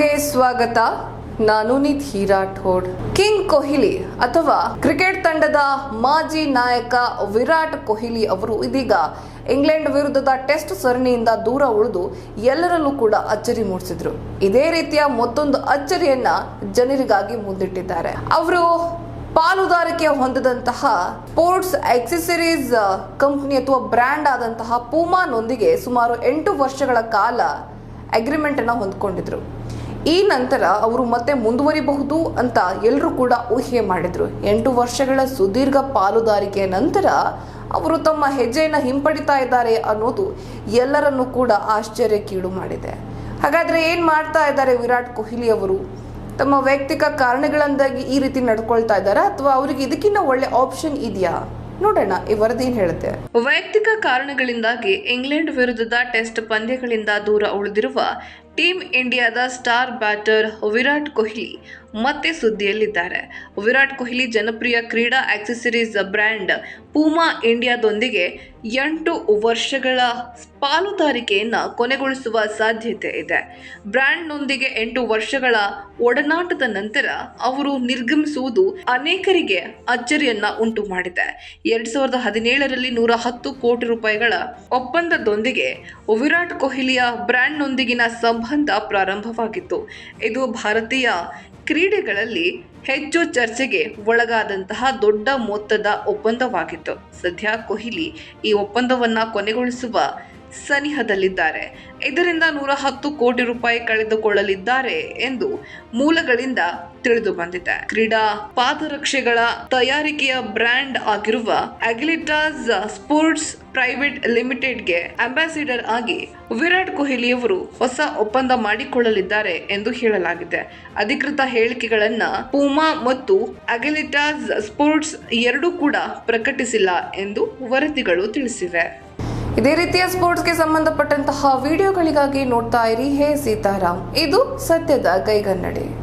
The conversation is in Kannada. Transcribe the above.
ನಿಮಗೆ ಸ್ವಾಗತ. ನಾನು ನಿಧಿ ರಾಠೋಡ್ ಕಿಂಗ್ ಕೊಹ್ಲಿ ಅಥವಾ ಕ್ರಿಕೆಟ್ ತಂಡದ ಮಾಜಿ ನಾಯಕ ವಿರಾಟ್ ಕೊಹ್ಲಿ ಅವರು ಇದೀಗ ಇಂಗ್ಲೆಂಡ್ ವಿರುದ್ಧದ ಟೆಸ್ಟ್ ಸರಣಿಯಿಂದ ದೂರ ಉಳಿದು ಎಲ್ಲರಲ್ಲೂ ಕೂಡ ಅಚ್ಚರಿ ಮೂಡಿಸಿದ್ರು. ಇದೇ ರೀತಿಯ ಮತ್ತೊಂದು ಅಚ್ಚರಿಯನ್ನ ಜನರಿಗಾಗಿ ಮುಂದಿಟ್ಟಿದ್ದಾರೆ. ಅವರು ಪಾಲುದಾರಿಕೆ ಹೊಂದದಂತಹ ಸ್ಪೋರ್ಟ್ಸ್ ಆಕ್ಸೆಸರೀಸ್ ಕಂಪನಿ ಅಥವಾ ಬ್ರ್ಯಾಂಡ್ ಆದಂತಹ ಪೂಮಾನೊಂದಿಗೆ ಸುಮಾರು ಎಂಟು ವರ್ಷಗಳ ಕಾಲ ಅಗ್ರಿಮೆಂಟ್ ಅನ್ನ ಹೊಂದ್ಕೊಂಡಿದ್ರು. ಈ ನಂತರ ಅವರು ಮತ್ತೆ ಮುಂದುವರಿಬಹುದು ಅಂತ ಎಲ್ಲರೂ ಕೂಡ ಊಹೆ ಮಾಡಿದ್ರು. ಎಂಟು ವರ್ಷಗಳ ಸುದೀರ್ಘ ಪಾಲುದಾರಿಕೆಯ ನಂತರ ಅವರು ತಮ್ಮ ಹೆಜ್ಜೆಯನ್ನು ಹಿಂಪಡಿತಾ ಇದ್ದಾರೆ ಅನ್ನೋದು ಎಲ್ಲರನ್ನೂ ಕೂಡ ಆಶ್ಚರ್ಯಕ್ಕೀಡು ಮಾಡಿದೆ. ಹಾಗಾದರೆ ಏನು ಮಾಡ್ತಾ ಇದ್ದಾರೆ ವಿರಾಟ್ ಕೊಹ್ಲಿ ಅವರು? ತಮ್ಮ ವೈಯಕ್ತಿಕ ಕಾರಣಗಳಿಂದಾಗಿ ಈ ರೀತಿ ನಡ್ಕೊಳ್ತಾ ಇದ್ದಾರಾ ಅಥವಾ ಅವರಿಗೆ ಇದಕ್ಕಿಂತ ಒಳ್ಳೆ ಆಪ್ಷನ್ ಇದೆಯಾ? ನೋಡೋಣ, ಈ ವರದಿ ಏನ್ ಹೇಳುತ್ತೆ. ವೈಯಕ್ತಿಕ ಕಾರಣಗಳಿಂದಾಗಿ ಇಂಗ್ಲೆಂಡ್ ವಿರುದ್ಧದ ಟೆಸ್ಟ್ ಪಂದ್ಯಗಳಿಂದ ದೂರ ಉಳಿದಿರುವ ಟೀಮ್ ಇಂಡಿಯಾದ ಸ್ಟಾರ್ ಬ್ಯಾಟರ್ ವಿರಾಟ್ ಕೊಹ್ಲಿ ಮತ್ತೆ ಸುದ್ದಿಯಲ್ಲಿದ್ದಾರೆ. ವಿರಾಟ್ ಕೊಹ್ಲಿ ಜನಪ್ರಿಯ ಕ್ರೀಡಾ ಆಕ್ಸೆಸರೀಸ್ ಬ್ರ್ಯಾಂಡ್ ಪೂಮಾ ಇಂಡಿಯಾದೊಂದಿಗೆ ಎಂಟು ವರ್ಷಗಳ ಪಾಲುದಾರಿಕೆಯನ್ನು ಕೊನೆಗೊಳಿಸುವ ಸಾಧ್ಯತೆ ಇದೆ. ಬ್ರ್ಯಾಂಡ್ನೊಂದಿಗೆ ಎಂಟು ವರ್ಷಗಳ ಒಡನಾಟದ ನಂತರ ಅವರು ನಿರ್ಗಮಿಸುವುದು ಅನೇಕರಿಗೆ ಅಚ್ಚರಿಯನ್ನ ಉಂಟು ಮಾಡಿದೆ ಎರಡ್ ಸಾವಿರದ ಹದಿನೇಳರಲ್ಲಿ ನೂರ ಹತ್ತು ಕೋಟಿ ರೂಪಾಯಿಗಳ ಒಪ್ಪಂದದೊಂದಿಗೆ ವಿರಾಟ್ ಕೊಹ್ಲಿಯ ಬ್ರ್ಯಾಂಡ್ನೊಂದಿಗಿನ ಸಂಬಂಧ ಪ್ರಾರಂಭವಾಗಿತ್ತು. ಇದು ಭಾರತೀಯ ಕ್ರೀಡೆಗಳಲ್ಲಿ ಹೆಚ್ಚು ಚರ್ಚೆಗೆ ಒಳಗಾದಂತಹ ದೊಡ್ಡ ಮೊತ್ತದ ಒಪ್ಪಂದವಾಗಿತ್ತು. ಸದ್ಯ ಕೊಹ್ಲಿ ಈ ಒಪ್ಪಂದವನ್ನ ಕೊನೆಗೊಳಿಸುವ ಸನಿಹದಲ್ಲಿದ್ದಾರೆ. ಇದರಿಂದ ನೂರ ಹತ್ತು ಕೋಟಿ ರೂಪಾಯಿ ಕಳೆದುಕೊಳ್ಳಲಿದ್ದಾರೆ ಎಂದು ಮೂಲಗಳಿಂದ ತಿಳಿದು ಬಂದಿದೆ. ಕ್ರೀಡಾ ಪಾದರಕ್ಷೆಗಳ ತಯಾರಿಕೆಯ ಬ್ರ್ಯಾಂಡ್ ಆಗಿರುವ ಅಗ್ಲಿಟಾಸ್ ಸ್ಪೋರ್ಟ್ಸ್ ಪ್ರೈವೇಟ್ ಲಿಮಿಟೆಡ್ಗೆ ಅಂಬಾಸಿಡರ್ ಆಗಿ ವಿರಾಟ್ ಕೊಹ್ಲಿ ಅವರು ಹೊಸ ಒಪ್ಪಂದ ಮಾಡಿಕೊಳ್ಳಲಿದ್ದಾರೆ ಎಂದು ಹೇಳಲಾಗಿದೆ. ಅಧಿಕೃತ ಹೇಳಿಕೆಗಳನ್ನ ಪೂಮಾ ಮತ್ತು ಅಗಲಿಟಾಸ್ ಸ್ಪೋರ್ಟ್ಸ್ ಎರಡೂ ಕೂಡ ಪ್ರಕಟಿಸಿಲ್ಲ ಎಂದು ವರದಿಗಳು ತಿಳಿಸಿವೆ. ಇದೇ ರೀತಿಯ ಸ್ಪೋರ್ಟ್ಸ್ಗೆ ಸಂಬಂಧಪಟ್ಟಂತಹ ವಿಡಿಯೋಗಳಿಗಾಗಿ ನೋಡ್ತಾ ಇರಿ. ಹೇ ಸೀತಾರಾಮ್. ಇದು ಸತ್ಯದ ಕೈಗನ್ನಡಿ.